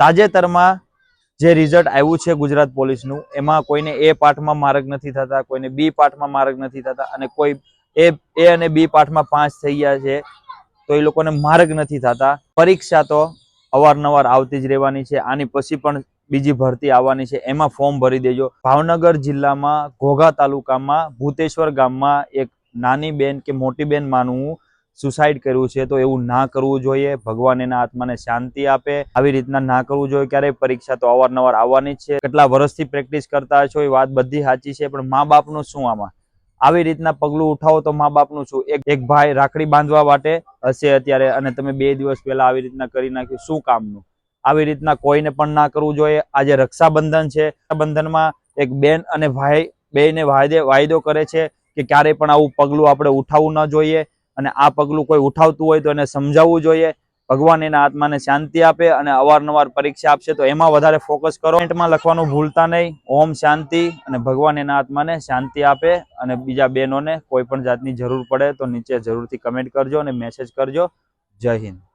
તાજેતરમાં જે રિઝલ્ટ આવ્યું છે ગુજરાત પોલીસનું, એમાં કોઈને એ પાઠમાં માર્ક નથી થતા, કોઈને બી પાઠમાં માર્ક નથી થતા અને કોઈ એ એ અને બી પાઠમાં પાંચ થઈ ગયા છે, તો એ લોકોને માર્ગ નથી થતા. પરીક્ષા તો અવારનવાર આવતી જ રહેવાની છે, આની પછી પણ બીજી ભરતી આવવાની છે, એમાં ફોર્મ ભરી દેજો. ભાવનગર જિલ્લામાં ઘોઘા તાલુકામાં ભૂતેશ્વર ગામમાં એક નાની બેન કે મોટી બેન માનું સુસાઇડ કર્યું છે, તો એવું ના કરવું જોઈએ. ભગવાન એના આત્માને શાંતિ આપે. આવી રીતના ના કરવું જોઈએ ક્યારેય. પરીક્ષા તો અવારનવાર આવવાની જ છે. કેટલા વર્ષથી પ્રેક્ટિસ કરતા છો એ વાત બધી સાચી છે, પણ મા બાપનું શું આમાં? આવી રીતના પગલું ઉઠાવો તો મા બાપનું શું? એક એક ભાઈ રાખડી બાંધવા માટે હશે અત્યારે અને તમે બે દિવસ પહેલા આવી રીતના કરી નાખ્યું. શું કામનું? આવી રીતના કોઈને પણ ના કરવું જોઈએ. આજે રક્ષાબંધન છે. રક્ષાબંધનમાં એક બેન અને ભાઈ, બેને વાયદે, વાયદો કરે છે કે ક્યારેય પણ આવું પગલું આપણે ઉઠાવવું ન જોઈએ. અને આ પગલું કોઈ ઉઠાવતું હોય તો એને સમજાવવું જોઈએ. ભગવાન એના આત્માને શાંતિ આપે અને અવારનવાર પરીક્ષા આપશે તો એમાં વધારે ફોકસ કરો. કમેન્ટમાં લખવાનું ભૂલતા નહીં. ઓમ શાંતિ અને ભગવાન એના આત્માને શાંતિ આપે અને બીજા બહેનોને કોઈ પણ જાતની જરૂર પડે તો નીચે જરૂરથી કમેન્ટ કરજો અને મેસેજ કરજો. જય હિન્દ.